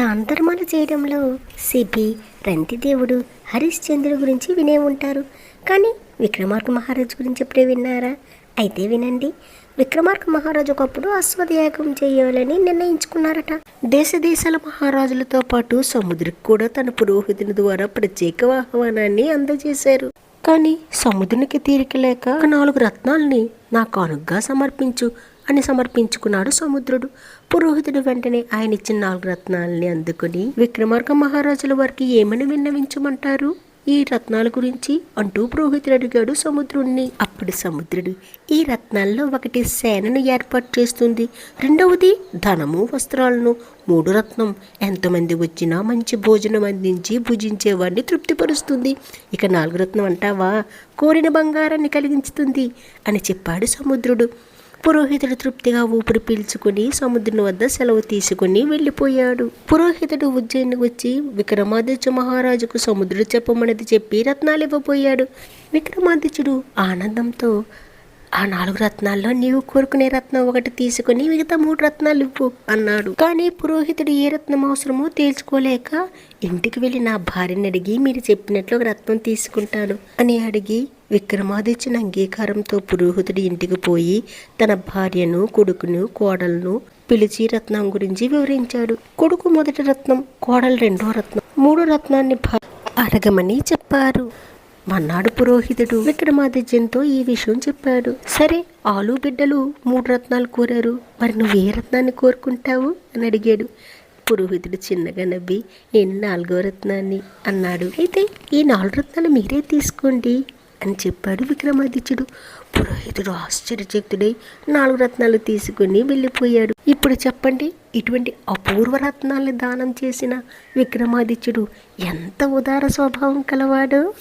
దాన చేయడంలో సిబి రంతిదేవుడు హరిశ్చంద్రుడు గురించి వినే ఉంటారు. కానీ విక్రమార్క మహారాజు గురించి ఎప్పుడే విన్నారా? అయితే వినండి. విక్రమార్క మహారాజు ఒకప్పుడు అశ్వత్యాగం చేయాలని నిర్ణయించుకున్నారట. దేశ దేశాల మహారాజులతో పాటు సముద్రికి కూడా తన పురోహితుని ద్వారా ప్రత్యేక ఆహ్వానాన్ని అందజేశారు. కానీ సముద్రునికి తీరిక లేక నాలుగు రత్నాల్ని నాకు అనుగ్గా సమర్పించు అని సమర్పించుకున్నాడు సముద్రుడు. పురోహితుడు వెంటనే ఆయన ఇచ్చిన నాలుగు రత్నాలని అందుకుని విక్రమార్క మహారాజుల వారికి ఏమని విన్నవించమంటారు? ఈ రత్నాల గురించి అంటూ పురోహితుడు అడిగాడు సముద్రుణ్ణి. అప్పుడు సముద్రుడు ఈ రత్నాల్లో ఒకటి సేనను ఏర్పాటు చేస్తుంది. రెండవది ధనము వస్త్రాలను మూడు రత్నం. ఎంతమంది వచ్చినా మంచి భోజనం అందించి భుజించేవాడిని తృప్తిపరుస్తుంది. ఇక నాలుగు రత్నం అంటావా? కోరిన బంగారాన్ని కలిగించుతుంది అని చెప్పాడు సముద్రుడు. పురోహితుడు తృప్తిగా ఊపిరి పీల్చుకుని సముద్రం వద్ద సెలవు తీసుకుని వెళ్ళిపోయాడు. పురోహితుడు ఉజ్జయిని వచ్చి విక్రమాదిత్య మహారాజుకు సముద్రుడు చెప్పమన్నది చెప్పి రత్నాలు ఇవ్వబోయాడు. విక్రమాదిత్యుడు ఆనందంతో ఆ నాలుగు రత్నాల్లో నీవు కోరుకునే రత్నం ఒకటి తీసుకుని మిగతా మూడు రత్నాలు ఇవ్వు అన్నాడు. కానీ పురోహితుడు ఏ రత్నం అవసరమో తేల్చుకోలేక ఇంటికి వెళ్ళి నా భార్యని అడిగి మీరు చెప్పినట్లు ఒక రత్నం తీసుకుంటాను అని అడిగి విక్రమాదిత్యుని అంగీకారంతో పురోహితుడి ఇంటికి పోయి తన భార్యను కొడుకును కోడలను పిలిచి రత్నం గురించి వివరించాడు. కొడుకు మొదటి రత్నం కోడలు రెండో రత్నం మూడో రత్నాన్ని అడగమని చెప్పారు. మన్నాడు పురోహితుడు విక్రమాదిత్యంతో ఈ విషయం చెప్పాడు. సరే ఆలు బిడ్డలు మూడు రత్నాలు కోరారు. మరి నువ్వు ఏ రత్నాన్ని కోరుకుంటావు? అని అడిగాడు. పురోహితుడు చిన్నగా నవ్వి నేను నాలుగో రత్నాన్ని అన్నాడు. అయితే ఈ నాలుగు రత్నాలు మీరే తీసుకోండి. అని చెప్పాడు విక్రమాదిత్యుడు. పురోహితుడు ఆశ్చర్యచక్తుడై నాలుగు రత్నాలు తీసుకుని వెళ్ళిపోయాడు. ఇప్పుడు చెప్పండి ఇటువంటి అపూర్వ రత్నాల్ని దానం చేసిన విక్రమాదిత్యుడు ఎంత ఉదార స్వభావం కలవాడు?